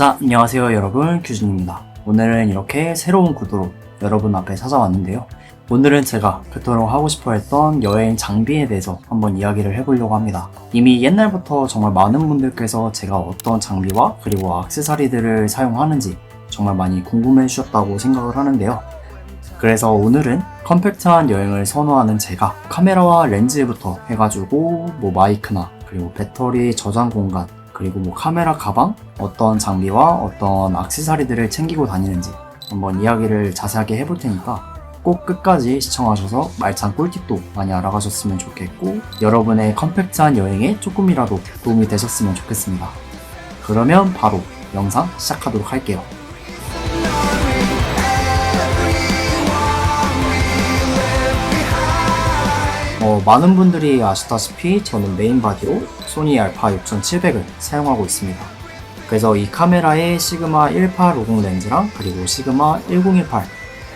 자, 안녕하세요 여러분 규준입니다. 오늘은 이렇게 새로운 구도로 여러분 앞에 찾아왔는데요. 오늘은 제가 그토록 하고 싶어 했던 여행 장비에 대해서 한번 이야기를 해보려고 합니다. 이미 옛날부터 정말 많은 분들께서 제가 어떤 장비와 그리고 악세사리들을 사용하는지 정말 많이 궁금해 주셨다고 생각을 하는데요. 그래서 오늘은 컴팩트한 여행을 선호하는 제가 카메라와 렌즈부터 해가지고 뭐 마이크나 그리고 배터리 저장 공간 그리고 뭐 카메라 가방 어떤 장비와 어떤 악세사리들을 챙기고 다니는지 한번 이야기를 자세하게 해볼 테니까 꼭 끝까지 시청하셔서 말창 꿀팁도 많이 알아가셨으면 좋겠고 여러분의 컴팩트한 여행에 조금이라도 도움이 되셨으면 좋겠습니다. 그러면 바로 영상 시작하도록 할게요. 어, 많은 분들이 아시다시피 저는 메인 바디로 소니 알파 6700을 사용하고 있습니다. 그래서 이 카메라에 시그마 1850 렌즈랑 그리고 시그마 1018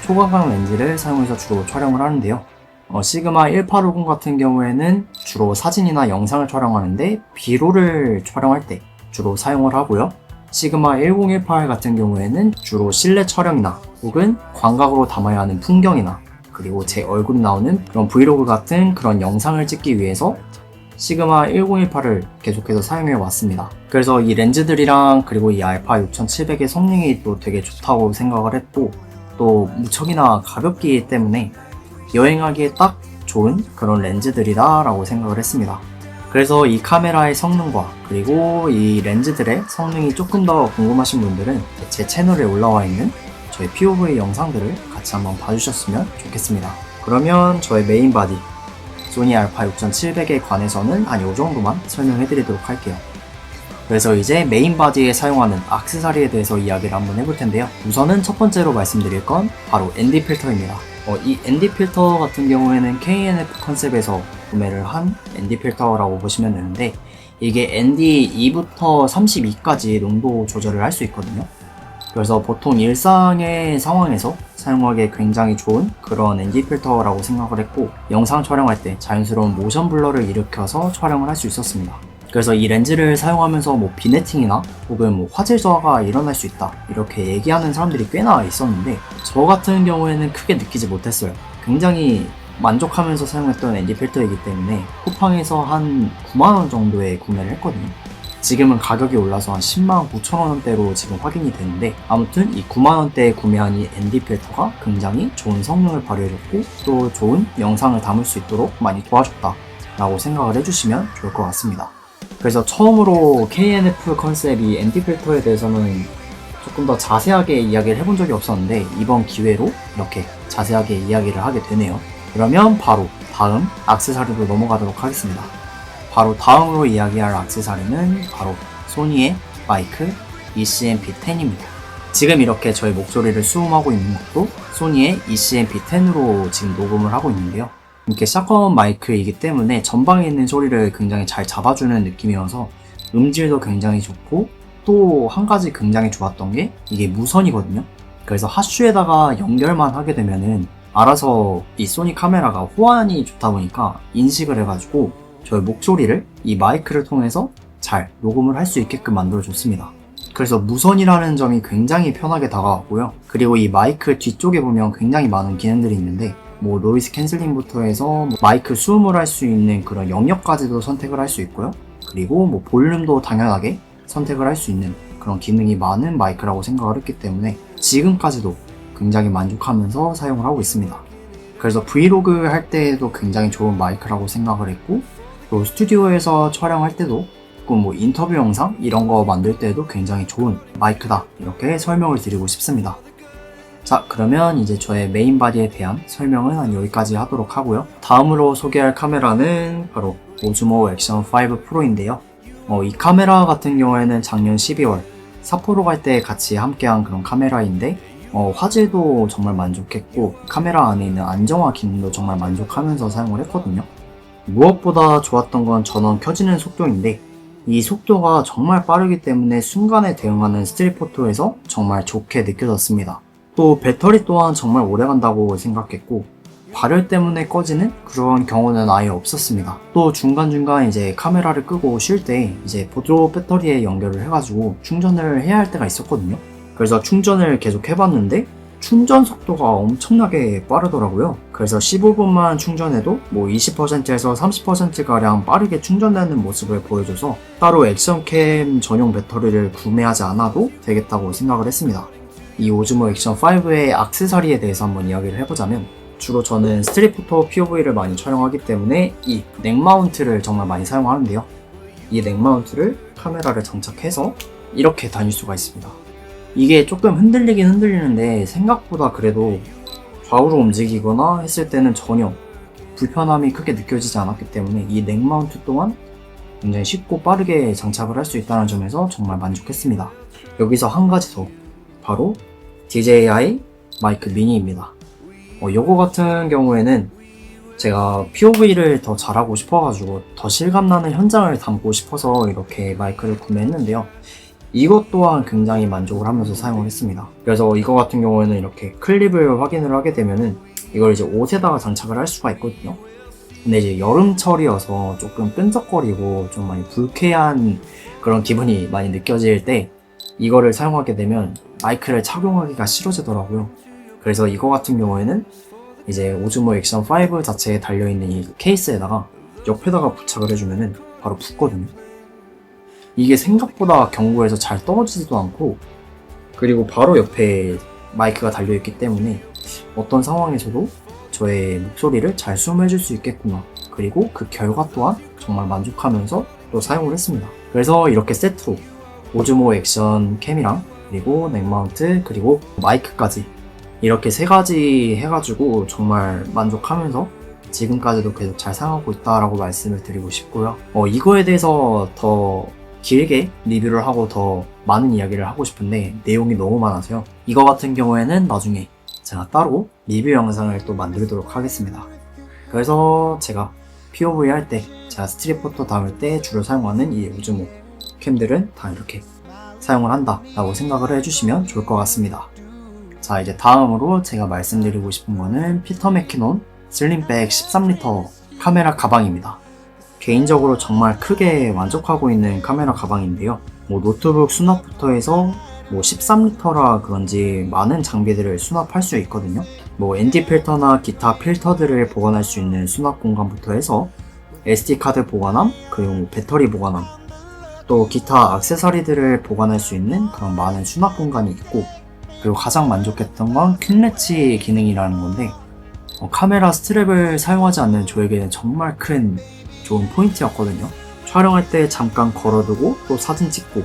초광각 렌즈를 사용해서 주로 촬영을 하는데요. 어, 시그마 1850 같은 경우에는 주로 사진이나 영상을 촬영하는데 비로를 촬영할 때 주로 사용을 하고요. 시그마 1018 같은 경우에는 주로 실내 촬영이나 혹은 광각으로 담아야 하는 풍경이나 그리고 제 얼굴이 나오는 그런 브이로그 같은 그런 영상을 찍기 위해서 시그마 1018을 계속해서 사용해 왔습니다. 그래서 이 렌즈들이랑 그리고 이 알파 6700의 성능이 또 되게 좋다고 생각을 했고 또 무척이나 가볍기 때문에 여행하기에 딱 좋은 그런 렌즈들이다 라고 생각을 했습니다. 그래서 이 카메라의 성능과 그리고 이 렌즈들의 성능이 조금 더 궁금하신 분들은 제 채널에 올라와 있는 저의 POV 영상들을 같이 한번 봐주셨으면 좋겠습니다. 그러면 저의 메인 바디 소니 알파 6700에 관해서는 한이 정도만 설명해 드리도록 할게요. 그래서 이제 메인 바디에 사용하는 악세사리에 대해서 이야기를 한번 해볼 텐데요. 우선은 첫 번째로 말씀드릴 건 바로 ND 필터입니다. 어, 이 ND 필터 같은 경우에는 KNF 컨셉에서 구매를 한 ND 필터라고 보시면 되는데 이게 ND 2부터 32까지 농도 조절을 할 수 있거든요. 그래서 보통 일상의 상황에서 사용하기에 굉장히 좋은 그런 ND 필터라고 생각을 했고 영상 촬영할 때 자연스러운 모션 블러를 일으켜서 촬영을 할 수 있었습니다. 그래서 이 렌즈를 사용하면서 뭐 비네팅이나 혹은 뭐 화질 저하가 일어날 수 있다 이렇게 얘기하는 사람들이 꽤나 있었는데 저 같은 경우에는 크게 느끼지 못했어요. 굉장히 만족하면서 사용했던 ND 필터이기 때문에 쿠팡에서 한 9만원 정도에 구매를 했거든요. 지금은 가격이 올라서 한 10만 9천 원대로 지금 확인이 되는데 아무튼 이 9만 원대에 구매한 이 ND 필터가 굉장히 좋은 성능을 발휘해줬고 또 좋은 영상을 담을 수 있도록 많이 도와줬다 라고 생각을 해주시면 좋을 것 같습니다. 그래서 처음으로 KNF 컨셉이 ND 필터에 대해서는 조금 더 자세하게 이야기를 해본 적이 없었는데 이번 기회로 이렇게 자세하게 이야기를 하게 되네요. 그러면 바로 다음 악세사리로 넘어가도록 하겠습니다. 바로 다음으로 이야기할 악세사리는 바로 소니의 마이크 ECMP10입니다. 지금 이렇게 저희 목소리를 수음하고 있는 것도 소니의 ECMP10으로 지금 녹음을 하고 있는데요. 이렇게 샷건 마이크이기 때문에 전방에 있는 소리를 굉장히 잘 잡아주는 느낌이어서 음질도 굉장히 좋고 또 한 가지 굉장히 좋았던 게 이게 무선이거든요. 그래서 핫슈에다가 연결만 하게 되면은 알아서 이 소니 카메라가 호환이 좋다 보니까 인식을 해가지고 저의 목소리를 이 마이크를 통해서 잘 녹음을 할 수 있게끔 만들어줬습니다. 그래서 무선이라는 점이 굉장히 편하게 다가왔고요. 그리고 이 마이크 뒤쪽에 보면 굉장히 많은 기능들이 있는데 뭐 노이즈 캔슬링부터 해서 뭐 마이크 수음을 할 수 있는 그런 영역까지도 선택을 할 수 있고요. 그리고 뭐 볼륨도 당연하게 선택을 할 수 있는 그런 기능이 많은 마이크라고 생각을 했기 때문에 지금까지도 굉장히 만족하면서 사용을 하고 있습니다. 그래서 브이로그 할 때에도 굉장히 좋은 마이크라고 생각을 했고 또 스튜디오에서 촬영할 때도 혹은 뭐 인터뷰 영상 이런 거 만들 때도 굉장히 좋은 마이크다 이렇게 설명을 드리고 싶습니다. 자 그러면 이제 저의 메인 바디에 대한 설명은 한 여기까지 하도록 하고요. 다음으로 소개할 카메라는 바로 오즈모 액션 5 프로인데요. 어, 이 카메라 같은 경우에는 작년 12월 삿포로 갈 때 같이 함께한 그런 카메라인데 어, 화질도 정말 만족했고 카메라 안에 있는 안정화 기능도 정말 만족하면서 사용을 했거든요. 무엇보다 좋았던 건 전원 켜지는 속도인데 이 속도가 정말 빠르기 때문에 순간에 대응하는 스트릿 포토에서 정말 좋게 느껴졌습니다. 또 배터리 또한 정말 오래 간다고 생각했고 발열 때문에 꺼지는 그런 경우는 아예 없었습니다. 또 중간중간 이제 카메라를 끄고 쉴 때 이제 보조 배터리에 연결을 해가지고 충전을 해야 할 때가 있었거든요. 그래서 충전을 계속 해봤는데 충전 속도가 엄청나게 빠르더라고요. 그래서 15분만 충전해도 뭐 20%에서 30%가량 빠르게 충전되는 모습을 보여줘서 따로 액션캠 전용 배터리를 구매하지 않아도 되겠다고 생각을 했습니다. 이 오즈모 액션 5의 악세사리에 대해서 한번 이야기를 해보자면 주로 저는 스트릿 포토 POV를 많이 촬영하기 때문에 이 넥마운트를 정말 많이 사용하는데요. 이 넥마운트를 카메라를 장착해서 이렇게 다닐 수가 있습니다. 이게 조금 흔들리긴 흔들리는데 생각보다 그래도 좌우로 움직이거나 했을 때는 전혀 불편함이 크게 느껴지지 않았기 때문에 이 넥마운트 또한 굉장히 쉽고 빠르게 장착을 할 수 있다는 점에서 정말 만족했습니다. 여기서 한 가지 더 바로 DJI 마이크 미니입니다. 어, 요거 같은 경우에는 제가 POV를 더 잘하고 싶어가지고 더 실감나는 현장을 담고 싶어서 이렇게 마이크를 구매했는데요. 이것 또한 굉장히 만족을 하면서 사용을 했습니다. 그래서 이거 같은 경우에는 이렇게 클립을 확인을 하게 되면은 이걸 이제 옷에다가 장착을 할 수가 있거든요. 근데 이제 여름철이어서 조금 끈적거리고 좀 많이 불쾌한 그런 기분이 많이 느껴질 때 이거를 사용하게 되면 마이크를 착용하기가 싫어지더라고요. 그래서 이거 같은 경우에는 이제 오즈모 액션 5 자체에 달려있는 이 케이스에다가 옆에다가 부착을 해주면은 바로 붙거든요. 이게 생각보다 견고해서 잘 떨어지지도 않고 그리고 바로 옆에 마이크가 달려있기 때문에 어떤 상황에서도 저의 목소리를 잘 수음해줄 수 있겠구나. 그리고 그 결과 또한 정말 만족하면서 또 사용을 했습니다. 그래서 이렇게 세트로 오즈모 액션 캠이랑 그리고 넥마운트 그리고 마이크까지 이렇게 세 가지 해가지고 정말 만족하면서 지금까지도 계속 잘 사용하고 있다라고 말씀을 드리고 싶고요. 어, 이거에 대해서 더 길게 리뷰를 하고 더 많은 이야기를 하고 싶은데 내용이 너무 많아서요. 이거 같은 경우에는 나중에 제가 따로 리뷰 영상을 또 만들도록 하겠습니다. 그래서 제가 POV 할 때, 제가 스트릿 포토 담을 때 주로 사용하는 이 오즈모 캠들은 다 이렇게 사용을 한다 라고 생각을 해주시면 좋을 것 같습니다. 자, 이제 다음으로 제가 말씀드리고 싶은 거는 피터 맥키논 슬림백 13리터 카메라 가방입니다. 개인적으로 정말 크게 만족하고 있는 카메라 가방인데요. 뭐 노트북 수납부터 해서 뭐 13리터라 그런지 많은 장비들을 수납할 수 있거든요. 뭐 ND 필터나 기타 필터들을 보관할 수 있는 수납 공간부터 해서 SD 카드 보관함, 그리고 뭐 배터리 보관함, 또 기타 액세서리들을 보관할 수 있는 그런 많은 수납 공간이 있고, 그리고 가장 만족했던 건 퀸레치 기능이라는 건데, 어, 카메라 스트랩을 사용하지 않는 저에게는 정말 큰 좋은 포인트였거든요. 촬영할 때 잠깐 걸어두고 또 사진 찍고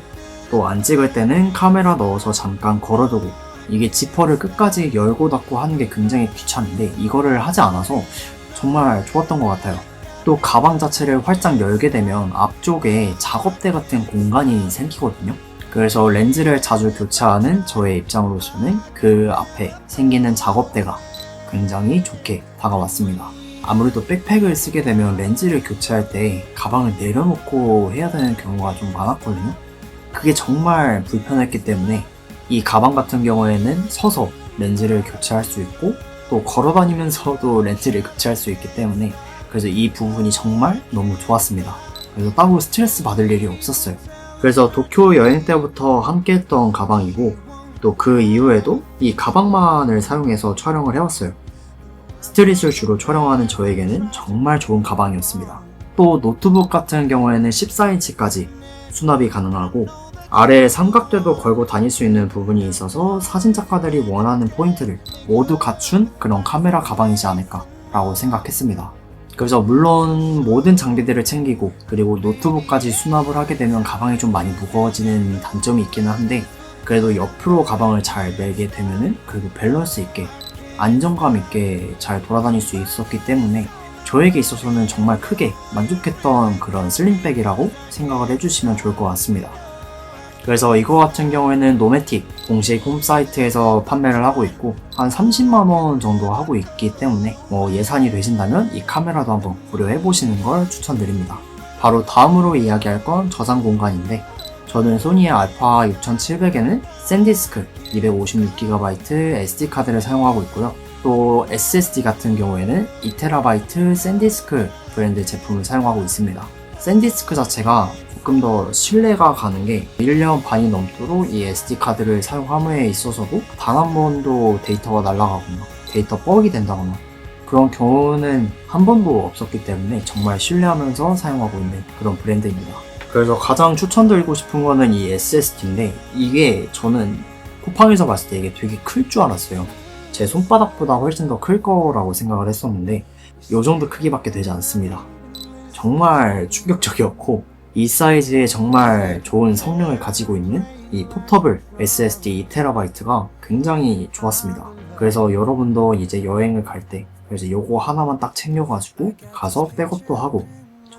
또 안 찍을 때는 카메라 넣어서 잠깐 걸어두고 이게 지퍼를 끝까지 열고 닫고 하는 게 굉장히 귀찮은데 이거를 하지 않아서 정말 좋았던 것 같아요. 또 가방 자체를 활짝 열게 되면 앞쪽에 작업대 같은 공간이 생기거든요. 그래서 렌즈를 자주 교체하는 저의 입장으로서는 그 앞에 생기는 작업대가 굉장히 좋게 다가왔습니다. 아무래도 백팩을 쓰게 되면 렌즈를 교체할 때 가방을 내려놓고 해야 되는 경우가 좀 많았거든요. 그게 정말 불편했기 때문에 이 가방 같은 경우에는 서서 렌즈를 교체할 수 있고 또 걸어 다니면서도 렌즈를 교체할 수 있기 때문에 그래서 이 부분이 정말 너무 좋았습니다. 그래서 따로 스트레스 받을 일이 없었어요. 그래서 도쿄 여행 때부터 함께 했던 가방이고 또 그 이후에도 이 가방만을 사용해서 촬영을 해왔어요. 스트릿을 주로 촬영하는 저에게는 정말 좋은 가방이었습니다. 또 노트북 같은 경우에는 14인치까지 수납이 가능하고 아래에 삼각대도 걸고 다닐 수 있는 부분이 있어서 사진 작가들이 원하는 포인트를 모두 갖춘 그런 카메라 가방이지 않을까 라고 생각했습니다. 그래서 물론 모든 장비들을 챙기고 그리고 노트북까지 수납을 하게 되면 가방이 좀 많이 무거워지는 단점이 있기는 한데 그래도 옆으로 가방을 잘 매게 되면은 그래도 밸런스 있게 안정감 있게 잘 돌아다닐 수 있었기 때문에 저에게 있어서는 정말 크게 만족했던 그런 슬림백이라고 생각을 해주시면 좋을 것 같습니다. 그래서 이거 같은 경우에는 노메틱 공식 홈사이트에서 판매를 하고 있고 한 30만원 정도 하고 있기 때문에 뭐 예산이 되신다면 이 카메라도 한번 고려해 보시는 걸 추천드립니다. 바로 다음으로 이야기할 건 저장 공간인데 저는 소니의 알파 6700에는 샌디스크 256GB SD 카드를 사용하고 있고요. 또 SSD 같은 경우에는 2TB 샌디스크 브랜드 제품을 사용하고 있습니다. 샌디스크 자체가 조금 더 신뢰가 가는 게 1년 반이 넘도록 이 SD카드를 사용함에 있어서도 단 한 번도 데이터가 날아가거나 데이터 뻑이 된다거나 그런 경우는 한 번도 없었기 때문에 정말 신뢰하면서 사용하고 있는 그런 브랜드입니다. 그래서 가장 추천드리고 싶은 거는 이 SSD인데 이게 저는 쿠팡에서 봤을 때 이게 되게 클 줄 알았어요. 제 손바닥보다 훨씬 더 클 거라고 생각을 했었는데 이 정도 크기밖에 되지 않습니다. 정말 충격적이었고 이 사이즈에 정말 좋은 성능을 가지고 있는 이 포터블 SSD 2TB가 굉장히 좋았습니다. 그래서 여러분도 이제 여행을 갈 때 그래서 요거 하나만 딱 챙겨가지고 가서 백업도 하고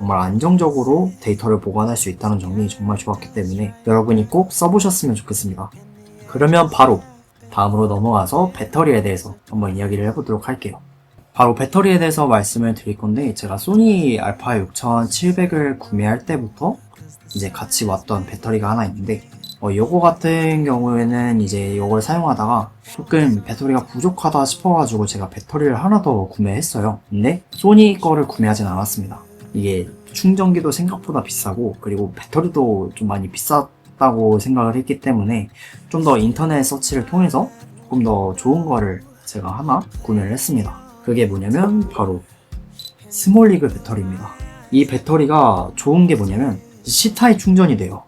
정말 안정적으로 데이터를 보관할 수 있다는 점이 정말 좋았기 때문에 여러분이 꼭 써보셨으면 좋겠습니다. 그러면 바로 다음으로 넘어가서 배터리에 대해서 한번 이야기를 해보도록 할게요. 바로 배터리에 대해서 말씀을 드릴 건데 제가 소니 알파 6700을 구매할 때부터 이제 같이 왔던 배터리가 하나 있는데 어, 요거 같은 경우에는 이제 요걸 사용하다가 조금 배터리가 부족하다 싶어가지고 제가 배터리를 하나 더 구매했어요. 근데 소니 거를 구매하진 않았습니다. 이게 충전기도 생각보다 비싸고 그리고 배터리도 좀 많이 비쌌다고 생각을 했기 때문에 좀 더 인터넷 서치를 통해서 조금 더 좋은 거를 제가 하나 구매를 했습니다. 그게 뭐냐면 바로 스몰리그 배터리입니다. 이 배터리가 좋은 게 뭐냐면 C타입 충전이 돼요.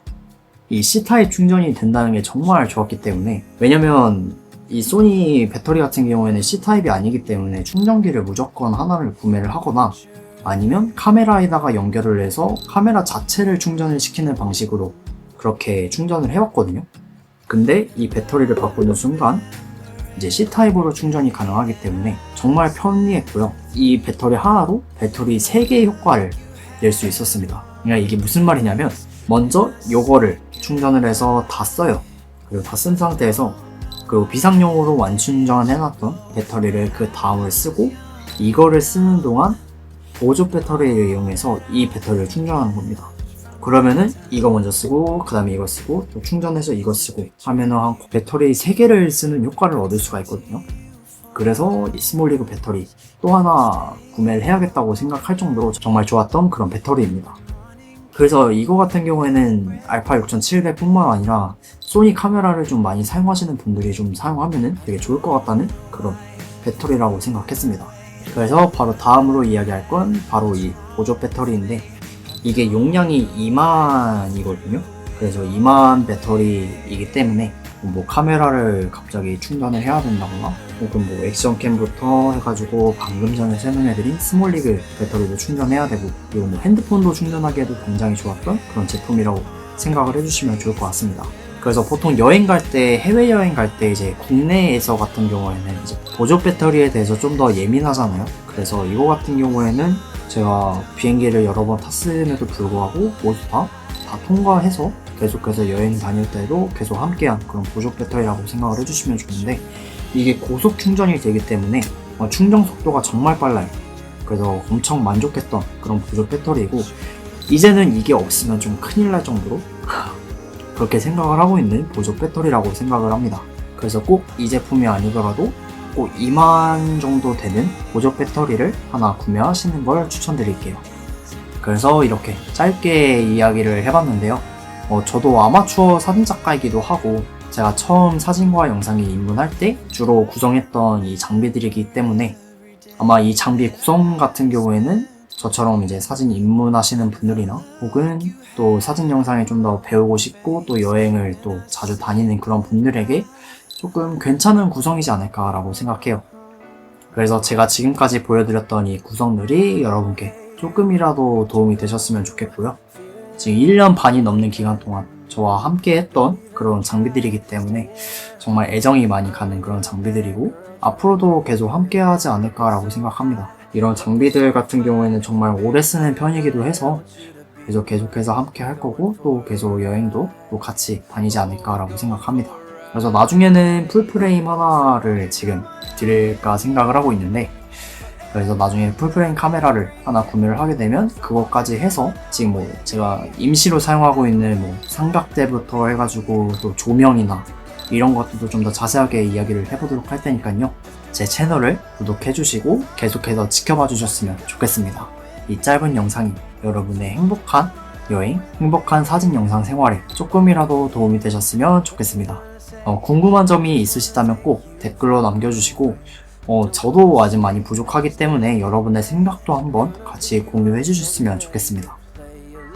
이 C타입 충전이 된다는 게 정말 좋았기 때문에 왜냐면 이 소니 배터리 같은 경우에는 C타입이 아니기 때문에 충전기를 무조건 하나를 구매를 하거나 아니면 카메라에다가 연결을 해서 카메라 자체를 충전을 시키는 방식으로 그렇게 충전을 해왔거든요. 근데 이 배터리를 바꾸는 순간 이제 C타입으로 충전이 가능하기 때문에 정말 편리했고요. 이 배터리 하나로 배터리 3개의 효과를 낼 수 있었습니다. 그러니까 이게 무슨 말이냐면 먼저 요거를 충전을 해서 다 써요. 그리고 다 쓴 상태에서 그리고 비상용으로 완충전 해놨던 배터리를 그 다음을 쓰고 이거를 쓰는 동안 보조 배터리를 이용해서 이 배터리를 충전하는 겁니다. 그러면은 이거 먼저 쓰고 그 다음에 이거 쓰고 또 충전해서 이거 쓰고 하면은 한 배터리 3개를 쓰는 효과를 얻을 수가 있거든요. 그래서 이 스몰리그 배터리 또 하나 구매를 해야겠다고 생각할 정도로 정말 좋았던 그런 배터리입니다. 그래서 이거 같은 경우에는 알파 6700뿐만 아니라 소니 카메라를 좀 많이 사용하시는 분들이 좀 사용하면은 되게 좋을 것 같다는 그런 배터리라고 생각했습니다. 그래서 바로 다음으로 이야기할 건 바로 이 보조 배터리인데 이게 용량이 2만이거든요. 그래서 2만 배터리이기 때문에 뭐 카메라를 갑자기 충전을 해야 된다거나 혹은 뭐 액션캠부터 해가지고 방금 전에 설명해드린 스몰리그 배터리도 충전해야 되고 그리고 뭐 핸드폰도 충전하기에도 굉장히 좋았던 그런 제품이라고 생각을 해주시면 좋을 것 같습니다. 그래서 보통 여행 갈 때, 해외 여행 갈 때 이제 국내에서 같은 경우에는 이제 보조 배터리에 대해서 좀 더 예민하잖아요. 그래서 이거 같은 경우에는 제가 비행기를 여러 번 탔음에도 불구하고 모두 다, 다 통과해서 계속해서 여행 다닐 때도 계속 함께한 그런 보조 배터리라고 생각을 해주시면 좋은데 이게 고속 충전이 되기 때문에 어, 충전 속도가 정말 빨라요. 그래서 엄청 만족했던 그런 보조 배터리이고 이제는 이게 없으면 좀 큰일 날 정도로 그렇게 생각을 하고 있는 보조 배터리라고 생각을 합니다. 그래서 꼭 이 제품이 아니더라도 꼭 2만 정도 되는 보조 배터리를 하나 구매하시는 걸 추천드릴게요. 그래서 이렇게 짧게 이야기를 해봤는데요. 어, 저도 아마추어 사진작가이기도 하고 제가 처음 사진과 영상에 입문할 때 주로 구성했던 이 장비들이기 때문에 아마 이 장비 구성 같은 경우에는 저처럼 이제 사진 입문하시는 분들이나 혹은 또 사진 영상에 좀 더 배우고 싶고 또 여행을 또 자주 다니는 그런 분들에게 조금 괜찮은 구성이지 않을까라고 생각해요. 그래서 제가 지금까지 보여드렸던 이 구성들이 여러분께 조금이라도 도움이 되셨으면 좋겠고요. 지금 1년 반이 넘는 기간 동안 저와 함께 했던 그런 장비들이기 때문에 정말 애정이 많이 가는 그런 장비들이고 앞으로도 계속 함께 하지 않을까라고 생각합니다. 이런 장비들 같은 경우에는 정말 오래 쓰는 편이기도 해서 계속 계속해서 함께 할 거고 또 계속 여행도 또 같이 다니지 않을까라고 생각합니다. 그래서 나중에는 풀프레임 하나를 지금 드릴까 생각을 하고 있는데 그래서 나중에 풀프레임 카메라를 하나 구매를 하게 되면 그것까지 해서 지금 뭐 제가 임시로 사용하고 있는 뭐 삼각대부터 해가지고 또 조명이나 이런 것들도 좀 더 자세하게 이야기를 해보도록 할 테니까요. 제 채널을 구독해주시고 계속해서 지켜봐 주셨으면 좋겠습니다. 이 짧은 영상이 여러분의 행복한 여행, 행복한 사진 영상 생활에 조금이라도 도움이 되셨으면 좋겠습니다. 어, 궁금한 점이 있으시다면 꼭 댓글로 남겨주시고 어, 저도 아직 많이 부족하기 때문에 여러분의 생각도 한번 같이 공유해 주셨으면 좋겠습니다.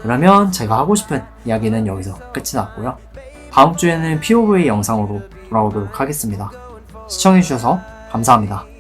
그러면 제가 하고 싶은 이야기는 여기서 끝이 났고요. 다음 주에는 POV 영상으로 돌아오도록 하겠습니다. 시청해주셔서 감사합니다.